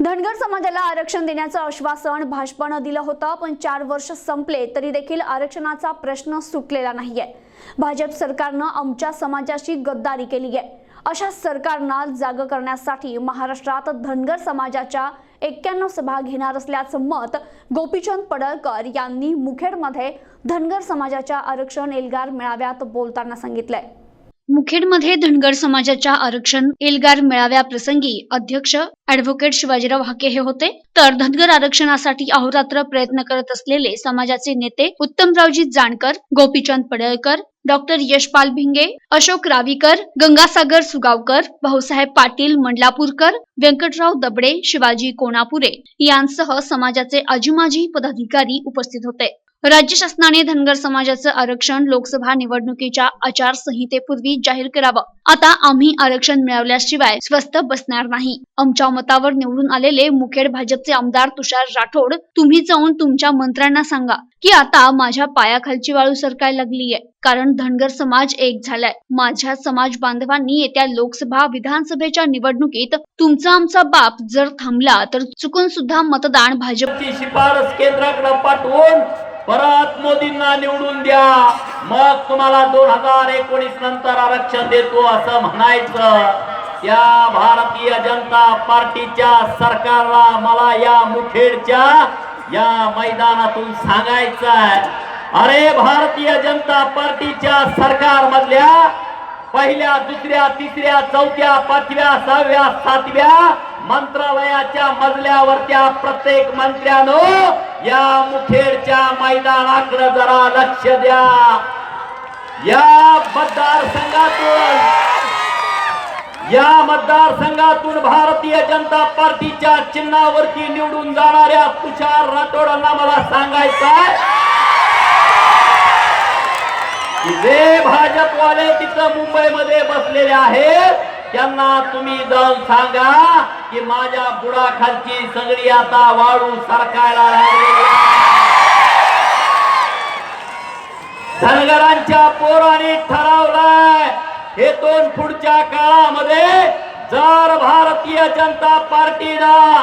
धनगर समाजाला आरक्षण देण्याचं आश्वासन भाजपानं दिलं होतं पण चार वर्ष संपले तरी देखील आरक्षणाचा प्रश्न सुटलेला नाहीये. भाजप सरकारनं आमच्या समाजाशी गद्दारी केली आहे. अशा सरकारना जाग करण्यासाठी महाराष्ट्रात धनगर समाजाच्या एक्क्याण्णव सभा घेणार असल्याचं मत गोपीचंद पडळकर यांनी मुखेडमध्ये धनगर समाजाच्या आरक्षण एल्गार मेळाव्यात बोलताना सांगितलंय. मुखेडमध्ये धनगर समाजाच्या आरक्षण एल्गार मेळाव्या प्रसंगी अध्यक्ष ऍडव्होकेट शिवाजीराव हाके हे होते. तर धनगर आरक्षणासाठी अहोरात्र प्रयत्न करत असलेले समाजाचे नेते उत्तमरावजी जाणकर गोपीचंद पडळकर डॉक्टर यशपाल भिंगे अशोक रावीकर गंगासागर सुगावकर भाऊसाहेब पाटील मंडलापूरकर व्यंकटराव दबडे शिवाजी कोणापुरे यांसह समाजाचे आजीमाजी पदाधिकारी उपस्थित होते. राज्य शासनाने धनगर समाजाचं आरक्षण लोकसभा निवडणुकीच्या आचारसंहितेपूर्वी जाहीर करावं. आता आम्ही आरक्षण मिळवल्याशिवाय स्वस्त बसणार नाही. आमच्या मतावर निवडून आलेले मुखेड भाजपचे आमदार तुषार राठोड तुम्ही जाऊन तुमच्या मंत्र्यांना सांगा की आता माझ्या पायाखालची वाळू सरकायला लागलीये. कारण धनगर समाज एक झालाय. माझ्या समाज बांधवांनी येत्या लोकसभा विधानसभेच्या निवडणुकीत तुमचा आमचा बाप जर थांबला तर चुकून सुद्धा मतदान भाजपची शिफारस केंद्राकडे पाठवून मोदींना निवडून द्या. मग तुम्हाला दोन हजार एकोणीस नंतर आरक्षण देतो असं म्हणायचं. त्या भारतीय जनता पार्टीच्या सरकारला मला या मुखेडच्या या मैदानातून सांगायचं आहे अरे भारतीय जनता पार्टीच्या सरकार मधल्या पहिल्या दुसऱ्या तिसऱ्या चौथ्या पाचव्या सहाव्या सातव्या मंत्रालयाच्या मजल्यावरच्या प्रत्येक मंत्र्यानो या मुखेडच्या मैदानाकडे जरा लक्ष द्या. या मतदारसंघातून या मतदारसंघातून भारतीय जनता पार्टीच्या चिन्हावरती निवडून जाणाऱ्या तुषार राठोडांना मला सांगायचं की जे भाजपवाले तिथं मुंबईमध्ये बसलेले आहेत त्यांना तुम्ही जाऊन सांगा की माझ्या बुडाखालची सगळी आता वाळू सरकायला लागलेली धनगरांच्या पोराने ठरवलाय हे दोन पुढच्या काळामध्ये जर भारतीय जनता पार्टीनं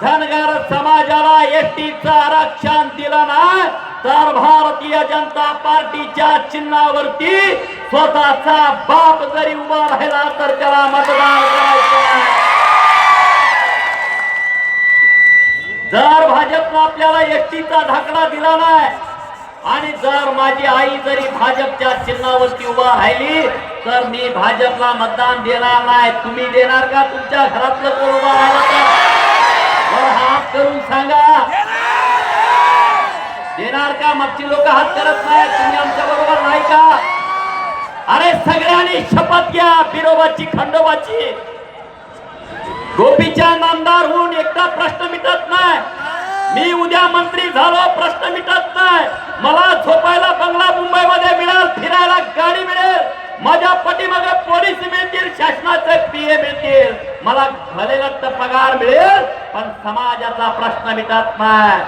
धनगर समाजाला एसटीचं आरक्षण दिलं ना तर भारतीय जनता पार्टीच्या चिन्हावरती स्वतःचा बाप जरी उभा राहिला तर त्याला मतदान करायचं जर भाजपनं आपल्याला एसटीचा धाकडा दिला नाही आणि जर माझी आई जरी भाजपच्या चिन्हावरती उभा राहिली तर मी भाजपला मतदान देणार नाही. तुम्ही देणार का? तुमच्या घरातलं कोण उभा राहिला तर? हात करून सांगा. देणार का? मागची लोक हात करत नाही तुम्ही आमच्या बरोबर नाही का? अरे सगळ्यांनी शपथ घ्या बिरोबाची खंडोबाची. गोपीच्या आमदार होऊन एकदा प्रश्न मिटत नाही. मी उद्या मंत्री झालो प्रश्न मिटत नाही. मला झोपायला बंगला मुंबई मध्ये मिळेल फिरायला गाडी मिळेल. माझ्या पाठीमागे पोलीस मिळतील शासनाचे पीए मिळतील मला भले पगार मिळेल पण समाजाचा प्रश्न मिटत नाही.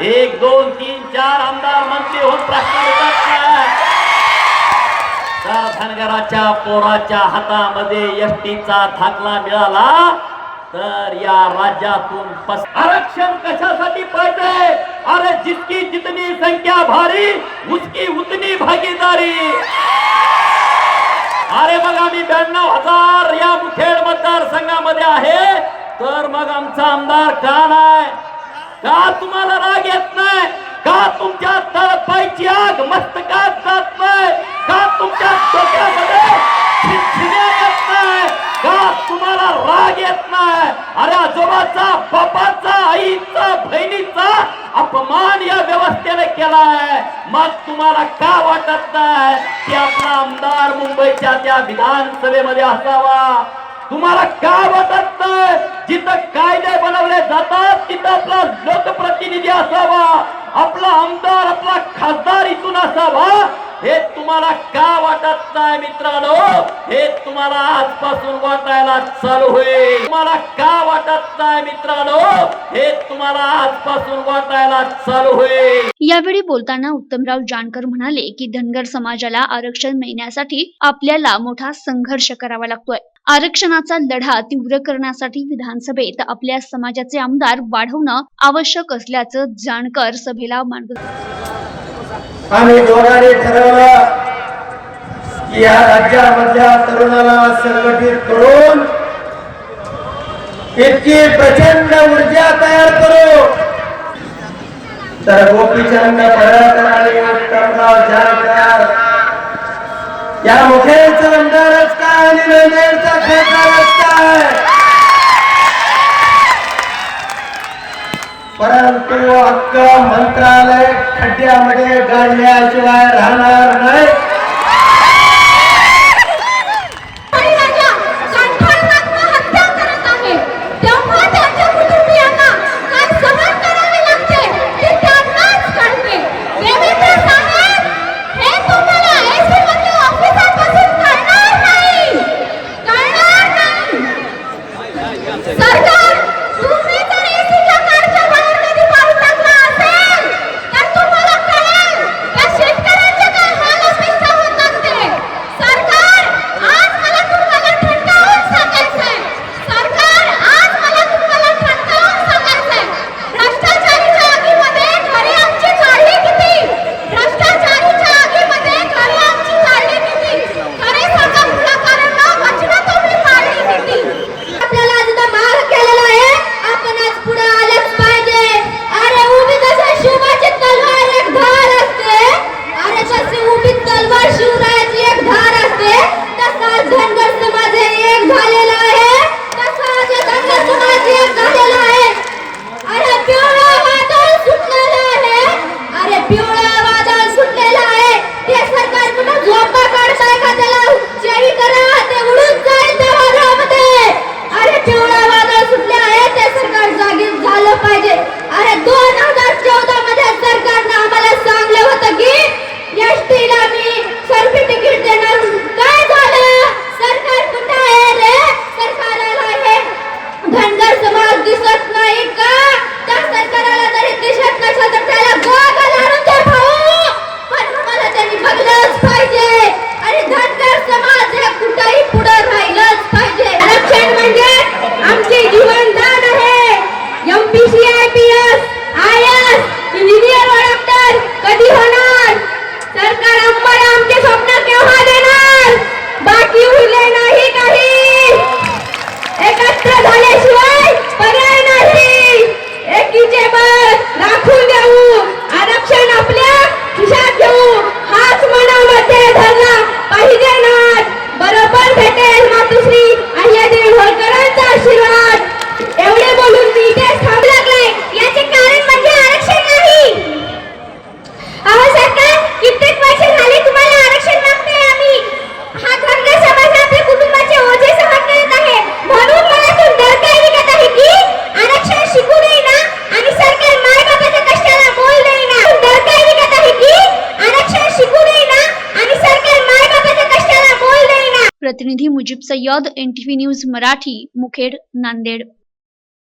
एक दोन तीन चार आमदार मंत्री होऊन प्रश्न तर धनगराच्या पोराच्या हातामध्ये एसटीचा थाकला मिळाला तर या राज्यातून आरक्षण कशासाठी पाहिजे? अरे जितकी जितनी संख्या भारी उसकी उतनी भागीदारी. अरे मग आम्ही ब्याण्णव हजार या मुखेड मतदारसंघामध्ये आहे तर मग आमचा आमदार का नाही? का तुम्हाला राग येत नाही? का तुमच्या तळपायची आग मस्तकात जात नाही? का तुमच्या डोक्यामध्ये येत नाही? का तुम्हाला राग येत नाही? अरे आजोबाचा बापाचा आईचा बहिणीचा अपमान या व्यवस्थेने केलाय. मग तुम्हाला का वाटत नाही की आपला आमदार मुंबईच्या त्या विधानसभेमध्ये असावा? तुम्हाला का वाटत नाही? जिथं कायदे बनवले जातात तिथं आपला लोकप्रतिनिधी असावा आपला आमदार आपला खासदार इथून असावा हे तुम्हाला का वाटत नाही मित्रांनो? हे तुम्हाला आजपासून वाटायला चालू होईल. तुम्हाला का वाटत नाही मित्रांनो? हे तुम्हाला आजपासून वाटायला चालू होईल. यावेळी बोलताना उत्तमराव जानकर म्हणाले की धनगर समाजाला आरक्षण मिळण्यासाठी आपल्याला मोठा संघर्ष करावा लागतोय. आरक्षणाचा लढा तीव्र करण्यासाठी विधानसभेत आपल्या समाजाचे आमदार वाढवणं आवश्यक असल्याचं जाणकर सभेला मांडत आम्ही दोघांनी ठरवलं की या राज्यामधल्या तरुणाला संघटित करून इतकी प्रचंड ऊर्जा तयार करू. तर गोपीचंद परळकर आणि जाणकर या मुखेच आमदारच आणि नांदेडचा परंतु अक्क मंत्रालय खड्ड्यामध्ये गाडल्याशिवाय राहणार नाही. Mujeeb Sayyad NTV news Marathi Mukhed Nanded.